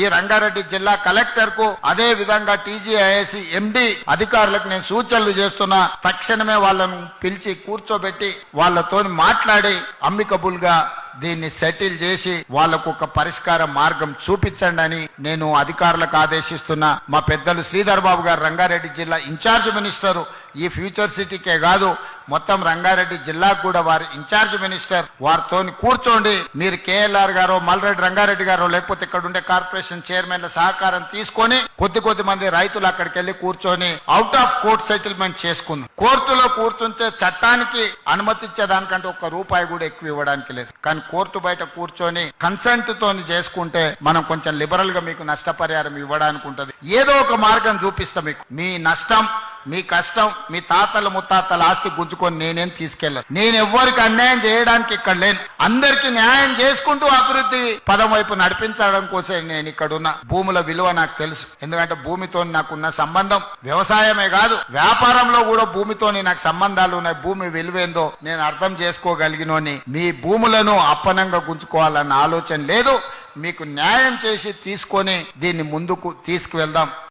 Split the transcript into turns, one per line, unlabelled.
ఈ రంగారెడ్డి జిల్లా కలెక్టర్కు అదే విధంగా టీజీఐఎస్సి ఎండి అధికారులకు నేను సూచనలు చేస్తున్నా తక్షణమే వాళ్ళను పిలిచి కూర్చోబెట్టి వాళ్ళతో మాట్లాడి అమ్మికబుల్గా దీన్ని సెటిల్ చేసి వాళ్ళకు ఒక పరిష్కార మార్గం చూపించండి అని నేను అధికారులకు ఆదేశిస్తున్నా. మా పెద్దలు శ్రీధర్ బాబు గారు రంగారెడ్డి జిల్లా ఇన్ఛార్జ్ మినిస్టరు. ఈ ఫ్యూచర్ సిటీకే కాదు మొత్తం రంగారెడ్డి జిల్లాకు కూడా వారి ఇన్ఛార్జ్ మినిస్టర్ వారితో కూర్చోండి. మీరు కేఎల్ఆర్ గారో మల్రెడ్డి రంగారెడ్డి గారో లేకపోతే ఇక్కడ ఉండే కార్పొరేషన్ చైర్మన్ల సహకారం తీసుకొని కొద్ది కొద్ది మంది రైతులు అక్కడికి వెళ్ళి కూర్చొని అవుట్ ఆఫ్ కోర్ట్ సెటిల్మెంట్ చేసుకుంది. కోర్టులో కూర్చుంటే చట్టానికి అనుమతించే దానికంటే ఒక్క రూపాయి కూడా ఎక్కువ ఇవ్వడానికి లేదు. కానీ కోర్టు బయట కూర్చొని కన్సెంట్ తోని చేసుకుంటే మనం కొంచెం లిబరల్గా మీకు నష్టపరిహారం ఇవ్వడానికి ఉంటది ఏదో ఒక మార్గం చూపిస్తా మీకు. మీ నష్టం మీ కష్టం మీ తాతల ముత్తాతల ఆస్తి గుంజుకొని నేనేం తీసుకెళ్ళను. నేను ఎవ్వరికి అన్యాయం చేయడానికి ఇక్కడ లేను. అందరికి న్యాయం చేసుకుంటూ అభివృద్ధి పదం వైపు నడిపించడం కోసం నేను ఇక్కడున్న భూముల విలువ నాకు తెలుసు. ఎందుకంటే భూమితో నాకున్న సంబంధం వ్యవసాయమే కాదు వ్యాపారంలో కూడా భూమితోని నాకు సంబంధాలు ఉన్నాయి. భూమి విలువేందో నేను అర్థం చేసుకోగలిగినోని మీ భూములను అప్పనంగా గుంజుకోవాలన్న ఆలోచన లేదు. మీకు న్యాయం చేసి తీసుకొని దీన్ని ముందుకు తీసుకువెళ్దాం.